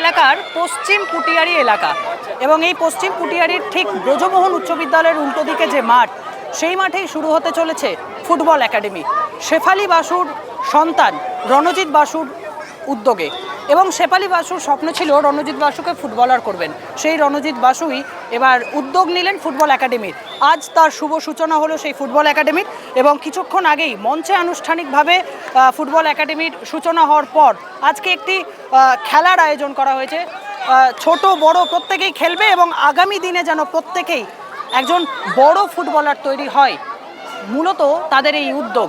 এলাকার পশ্চিম পুটিয়ারি এলাকা। এবং এই পশ্চিম পুটিয়ারির ঠিক ব্রজমোহন উচ্চ বিদ্যালয়ের উল্টো দিকে যে মাঠ, সেই মাঠেই শুরু হতে চলেছে ফুটবল একাডেমি। শেফালি বাসুর সন্তান রণজিৎ বাসুর উদ্যোগে। এবং শেফালি বাসুর স্বপ্ন ছিল রণজিৎ বাসুকে ফুটবলার করবেন। সেই রণজিৎ বাসুই এবার উদ্যোগ নিলেন ফুটবল একাডেমির। আজ তার শুভ সূচনা হলো সেই ফুটবল একাডেমির এবং কিছুক্ষণ আগেই মঞ্চে আনুষ্ঠানিকভাবে ফুটবল একাডেমির সূচনা হওয়ার পর আজকে একটি খেলার আয়োজন করা হয়েছে। ছোট, বড় প্রত্যেকেই খেলবে এবং আগামী দিনে যেন প্রত্যেকেই একজন বড় ফুটবলার তৈরি হয়। মূলত তাদের এই উদ্যোগ,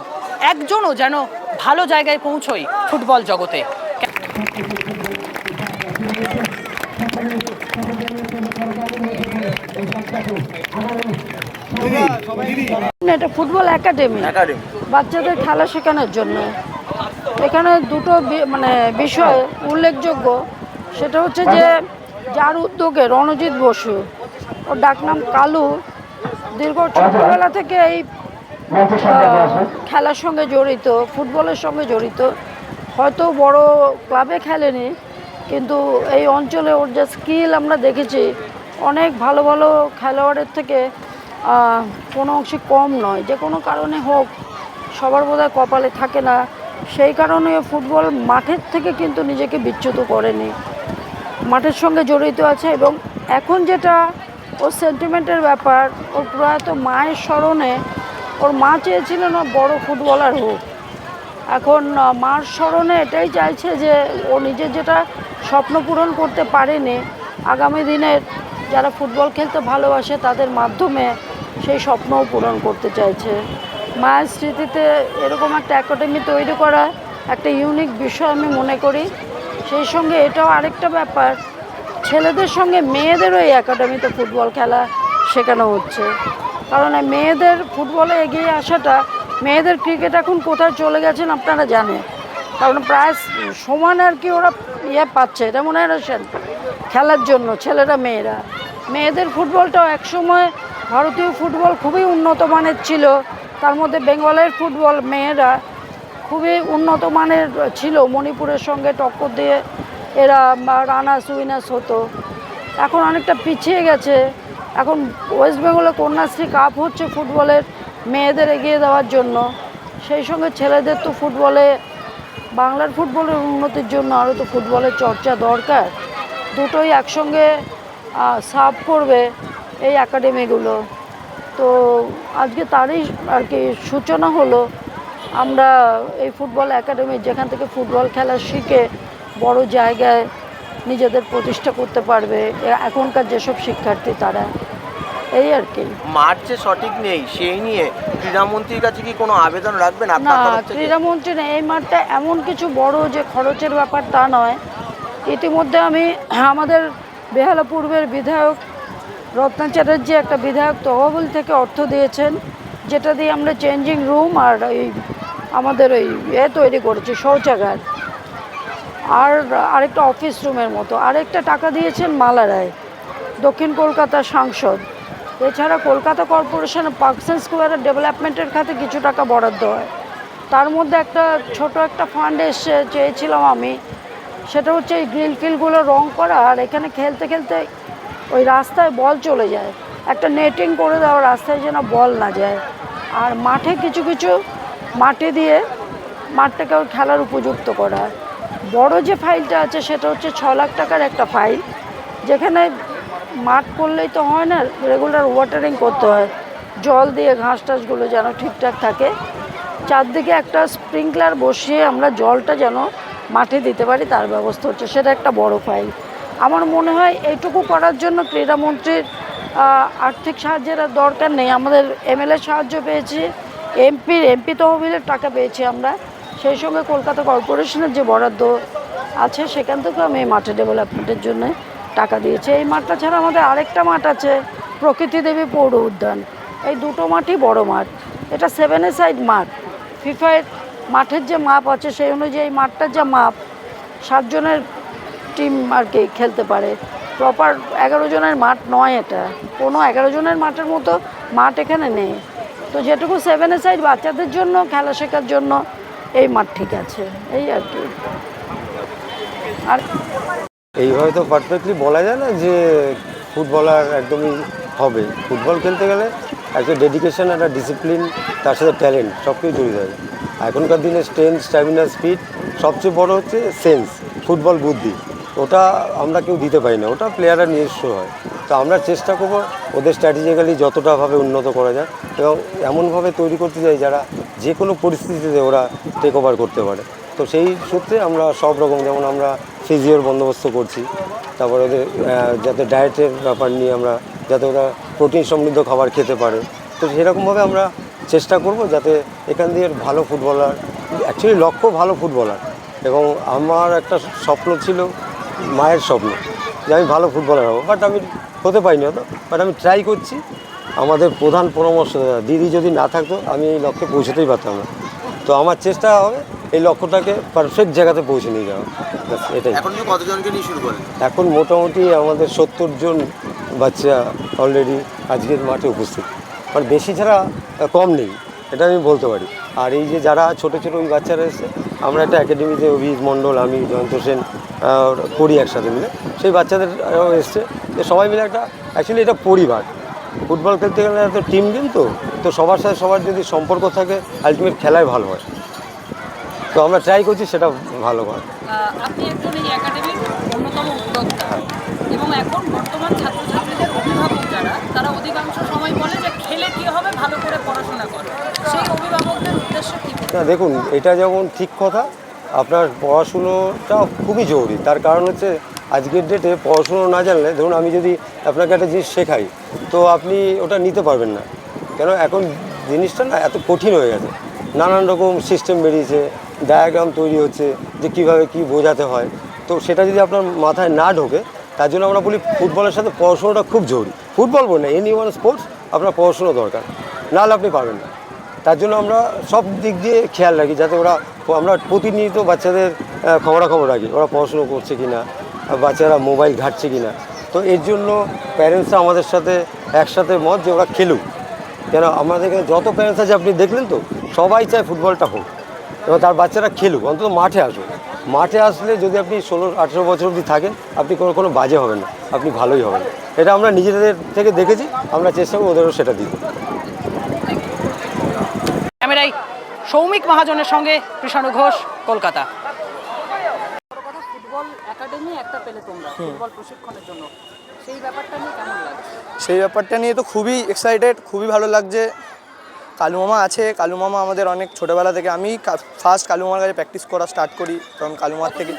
একজনও যেন ভালো জায়গায় পৌঁছয় ফুটবল জগতে। এটা ফুটবল একাডেমি। বাচ্চাদের খেলা শেখানোর জন্য। এখানে দুটো মানে বিষয় উল্লেখযোগ্য। সেটা হচ্ছে যে যার উদ্যোগে রণজিৎ বসু ওর ডাকনাম কালু দীর্ঘ ছোটবেলা থেকে এই খেলার সঙ্গে জড়িত ফুটবলের সঙ্গে জড়িত। হয়তো বড় ক্লাবে খেলেনি কিন্তু এই অঞ্চলে ওর যে স্কিল আমরা দেখেছি অনেক ভালো ভালো খেলোয়াড়ের থেকে কোনো অংশে কম নয়। যে কোনো কারণে হোক, সবার বোধহয় কপালে থাকে না। সেই কারণে ফুটবল মাঠের থেকে কিন্তু নিজেকে বিচ্যুত করেনি। মাঠের সঙ্গে জড়িত আছে এবং এখন যেটা ওর সেন্টিমেন্টের ব্যাপার, ওর প্রয়াত মায়ের স্মরণে ওর মা চেয়েছিলেন না বড় ফুটবলার হোক। এখন মার স্মরণে এটাই চাইছে যে ও নিজের যেটা স্বপ্ন পূরণ করতে পারেনি, আগামী দিনের যারা ফুটবল খেলতে ভালোবাসে, তাদের মাধ্যমে সেই স্বপ্নও পূরণ করতে চাইছে। মায়ের স্মৃতিতে এরকম একটা একাডেমি তৈরি করা একটা ইউনিক বিষয় আমি মনে করি। সেই সঙ্গে এটাও আরেকটা ব্যাপার, ছেলেদের সঙ্গে মেয়েদেরও এই একাডেমিতে ফুটবল খেলা শেখানো হচ্ছে। কারণ মেয়েদের ফুটবলে এগিয়ে আসাটা, মেয়েদের ক্রিকেট এখন কোথায় চলে গেছেন আপনারা জানেন। কারণ প্রায় সমান আর কি ওরা ইয়ে পাচ্ছে, এটা মনে রেমুনারেশন খেলার জন্য, ছেলেরা, মেয়েরা। মেয়েদের ফুটবলটাও একসময় ভারতীয় ফুটবল খুবই উন্নত মানের ছিল। তার মধ্যে বেঙ্গলের ফুটবল মেয়েরা খুবই উন্নত মানের ছিল। মণিপুরের সঙ্গে টক্কর দিয়ে এরা রানার্স, উইনার্স হতো। এখন অনেকটা পিছিয়ে গেছে। এখন ওয়েস্ট বেঙ্গলে কন্যাশ্রী কাপ হচ্ছে ফুটবলের মেয়েদের এগিয়ে দেওয়ার জন্য। সেই সঙ্গে ছেলেদের তো ফুটবলে, বাংলার ফুটবলের উন্নতির জন্য আরও তো ফুটবলের চর্চা দরকার। দুটোই একসঙ্গে সার্ভ করবে এই একাডেমিগুলো তো আজকে তারই আর কি সূচনা হলো আমরা এই ফুটবল একাডেমি যেখান থেকে ফুটবল খেলা শিখে বড় জায়গায় নিজেদের প্রতিষ্ঠা করতে পারবে এখনকার যেসব শিক্ষার্থী তারা। এই আর কি। মাঠ যে সঠিক নেই সেই নিয়ে ক্রীড়ামন্ত্রীর কাছে কি কোনো আবেদন রাখবেন না ক্রীড়ামন্ত্রী না এই মাঠটা এমন কিছু বড় যে খরচের ব্যাপার তা নয় ইতিমধ্যে আমি আমাদের বেহালা পূর্বের বিধায়ক রত্না চ্যাটার্জি একটা বিধায়ক তহবিল থেকে অর্থ দিয়েছেন, যেটা দিয়ে আমরা চেঞ্জিং রুম আর এই আমাদের ওই এ তৈরি করেছি, শৌচাগার। আর আরেকটা অফিস রুমের মতো। আরেকটা টাকা দিয়েছেন মালা রায়, দক্ষিণ কলকাতার সাংসদ। এছাড়া কলকাতা কর্পোরেশন পার্কস অ্যান্ড স্কোয়ারের ডেভেলপমেন্টের খাতে কিছু টাকা বরাদ্দ হয়। তার মধ্যে একটা ছোট একটা ফান্ড এসে চেয়েছিলাম আমি সেটা হচ্ছে এই গ্রিল ফিলগুলো রং করা আর এখানে খেলতে খেলতে ওই রাস্তায় বল চলে যায়। একটা নেটিং করে দেওয়া রাস্তায় যেন বল না যায়। আর মাঠে কিছু কিছু মাটি দিয়ে মাঠটাকে ওর খেলার উপযুক্ত করা। বড় যে ফাইলটা আছে সেটা হচ্ছে ছ লাখ টাকার একটা ফাইল। যেখানে মাঠ করলেই তো হয় না রেগুলার ওয়াটারিং করতে হয়। জল দিয়ে ঘাস টাসগুলো যেন ঠিকঠাক থাকে। চারদিকে একটা স্প্রিংকলার বসিয়ে আমরা জলটা যেন মাঠে দিতে পারি, তার ব্যবস্থা হচ্ছে। সেটা একটা বড় ফাইল আমার মনে হয় এইটুকু করার জন্য ক্রীড়ামন্ত্রীর আর্থিক সাহায্যের দরকার নেই। আমাদের এমএলএ সাহায্য পেয়েছি এমপির এমপি তহবিলের টাকা পেয়েছি আমরা। সেই সঙ্গে কলকাতা কর্পোরেশনের যে বরাদ্দ আছে, সেখান থেকেও আমি এই মাঠে ডেভেলপমেন্টের জন্য টাকা দিয়েছি। এই মাঠটা ছাড়া আমাদের আরেকটা মাঠ আছে, প্রকৃতি দেবী পৌর উদ্যান। এই দুটো মাঠই বড় মাঠ। এটা সেভেন এ সাইড মাঠ। ফিফার মাঠের যে মাপ আছে, সেই অনুযায়ী মাঠটার যা মাপ, সাতজনের টিম আর কি খেলতে পারে। প্রপার এগারো জনের মাঠ নয় এটা। কোনো এগারো জনের মাঠের মতো মাঠ এখানে নেই। তো যেটুকু সেভেন এ সাইড বাচ্চাদের জন্য, খেলা শেখার জন্য, এই মাঠ ঠিক আছে। এই আর কি। আর এইভাবে তো পারফেক্টলি বলা যায় না যে ফুটবলার একদমই হবে। ফুটবল খেলতে গেলে একটা ডেডিকেশন একটা ডিসিপ্লিন তার সাথে ট্যালেন্ট সব কিছু জড়িত থাকে এখনকার দিনে স্ট্রেংথ স্ট্যামিনা স্পিড সবচেয়ে বড় হচ্ছে সেন্স ফুটবল বুদ্ধি। ওটা আমরা কেউ দিতে পারি না, ওটা প্লেয়াররা নিজস্ব হয়। তো আমরা চেষ্টা করব ওদের স্ট্র্যাটেজিক্যালি যতটাভাবে উন্নত করা যায় এবং এমনভাবে তৈরি করতে চাই যারা যে কোনো পরিস্থিতিতে ওরা টেক ওভার করতে পারে। তো সেই সূত্রে আমরা সব রকম, যেমন আমরা ফিজিওর বন্দোবস্ত করছি, তারপরে ওদের যাতে ডায়েটের ব্যাপার নিয়ে আমরা যাতে ওরা প্রোটিন সমৃদ্ধ খাবার খেতে পারে। তো সেরকমভাবে আমরা চেষ্টা করব যাতে এখান দিয়ে ভালো ফুটবলার অ্যাকচুয়ালি লক্ষ্য ভালো ফুটবলার। এবং আমার একটা স্বপ্ন ছিল মায়ের স্বপ্ন যে আমি ভালো ফুটবলার হব। বাট আমি হতে পারিনি হতো বাট আমি ট্রাই করছি। আমাদের প্রধান পরামর্শদাতা দিদি যদি না থাকতো আমি এই লক্ষ্যে পৌঁছতেই পারতাম না। তো আমার চেষ্টা হবে এই লক্ষ্যটাকে পারফেক্ট জায়গাতে পৌঁছে নিয়ে যাওয়া এটাই। এখন কতজনকে নিয়ে শুরু করেন? এখন মোটামুটি আমাদের সত্তর জন বাচ্চা অলরেডি আজকের মাঠে উপস্থিত। মানে বেশি ছাড়া কম নেই এটা আমি বলতে পারি। আর এই যে যারা ছোট ছোট ওই বাচ্চারা এসেছে আমরা একটা একাডেমিতে অভিজিৎ মণ্ডল আমি জয়ন্ত সেন করি একসাথে মিলে। সেই বাচ্চাদের এসছে। যে সবাই মিলে একটা অ্যাকচুয়ালি এটা পরিবার। ফুটবল খেলতে গেলে তো টিম গেম তো তো সবার সাথে সবার যদি সম্পর্ক থাকে আলটিমেট খেলায় ভালো হয়। তো আমরা ট্রাই করছি সেটা ভালো হয়। আপনি একজন এই একাডেমির অন্যতম উদ্যোক্তা। এবং এখন বর্তমান অধিকাংশ সময় বলে যে খেলে কি হবে, ভালো করে পড়াশোনা করে। সেই অভিভাবকদের উদ্দেশ্যে কি? না, দেখুন, এটা যেমন ঠিক কথা, আপনার পড়াশুনোটা খুবই জরুরি। তার কারণ হচ্ছে, আজকের ডেটে পড়াশুনো না জানলে, ধরুন আমি যদি আপনাকে একটা জিনিস শেখাই, তো আপনি ওটা নিতে পারবেন না। কেন, এখন জিনিসটা না এত কঠিন হয়ে গেছে। নানান রকম সিস্টেম বেরিয়েছে ডায়াগ্রাম তৈরি হচ্ছে, যে কীভাবে কি বোঝাতে হয়। তো সেটা যদি আপনার মাথায় না ঢোকে, তার জন্য আমরা বলি ফুটবলের সাথে পড়াশোনাটা খুব জরুরি। ফুটবল বল না এনি ওয়ান স্পোর্টস আপনার পড়াশুনো দরকার। নাহলে আপনি পারবেন না। তার জন্য আমরা সব দিক দিয়ে খেয়াল রাখি, যাতে ওরা আমরা প্রতিনিয়ত বাচ্চাদের খবরাখবর রাখি, ওরা পড়াশুনো করছে কি না বাচ্চারা মোবাইল ঘাটছে কি না তো এর জন্য প্যারেন্টসরা আমাদের সাথে একসাথে মত যে ওরা খেলুক। কেন আমাদের এখানে যত প্যারেন্টস আছে, আপনি দেখলেন তো, সবাই চায় ফুটবলটা হোক। এবং তার বাচ্চারা খেলুক, অন্তত মাঠে আসুক। মাঠে আসলে যদি আপনি ষোলো আঠেরো বছর অবধি থাকেন আপনি কোনো কোনো বাজে হবেন না আপনি ভালোই হবেন। এটা আমরা নিজেদের থেকে দেখেছি আমরা চেষ্টা করব ওদেরও সেটা দিতে। ক্যামেরায় সৌমিক মহাজনের সঙ্গে কৃষাণু ঘোষ কলকাতা। ফুটবল একাডেমি একটা পেলে তোমরা ফুটবল প্রশিক্ষণের জন্য। সেই ব্যাপারটা নিয়ে কেমন লাগছে? সেই ব্যাপারটা নিয়ে তো খুবই এক্সাইটেড খুবই ভালো লাগছে। কালু মামা আছে। কালু মামা আমাদের অনেক ছোটোবেলা থেকে আমি ফার্স্ট কালু মামার কাছে প্র্যাকটিস করা স্টার্ট করি তখন কালু মামার থেকে।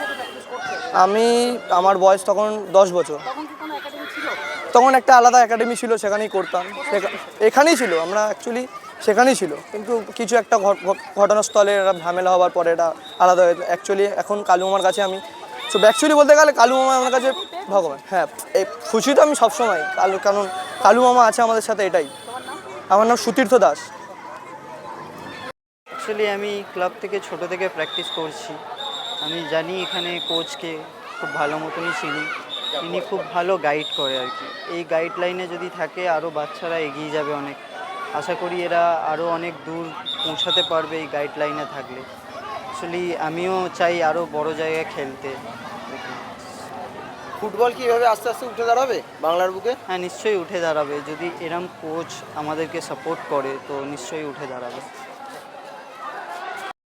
আমি আমার বয়স তখন দশ বছর। তখন একটা আলাদা একাডেমি ছিল সেখানেই করতাম। এখানেই ছিল আমরা অ্যাকচুয়ালি সেখানেই ছিল। কিন্তু কিছু একটা ঘট- ঘট- ঘটনাস্থলে এটা ঝামেলা হওয়ার পরে এটা আলাদা হয়ে অ্যাকচুয়ালি এখন কালু মামার কাছে আমি সো অ্যাকচুয়ালি বলতে গেলে কালু মামা আমার কাছে ভগবান। হ্যাঁ এই খুশি তো আমি সবসময়। কালু কারণ কালু মামা আছে আমাদের সাথে এটাই। আমার নাম সুতীর্থ দাস। অ্যাকচুয়ালি আমি ক্লাব থেকে ছোট থেকে প্র্যাকটিস করছি। আমি জানি এখানে কোচকে খুব ভালো মতনই চিনি। তিনি খুব ভালো গাইড করে আর কি। এই গাইডলাইনে যদি থাকে আরও বাচ্চারা এগিয়ে যাবে অনেক। আশা করি এরা আরও অনেক দূর পৌঁছাতে পারবে এই গাইডলাইনে থাকলে। অ্যাকচুয়ালি আমিও চাই আরও বড় জায়গায় খেলতে। ফুটবল কি এভাবে আস্তে আস্তে উঠে দাঁড়াবে বাংলার বুকে? হ্যাঁ নিশ্চয়ই উঠে দাঁড়াবে। যদি এরম কোচ আমাদেরকে সাপোর্ট করে তো নিশ্চয়ই উঠে দাঁড়াবে।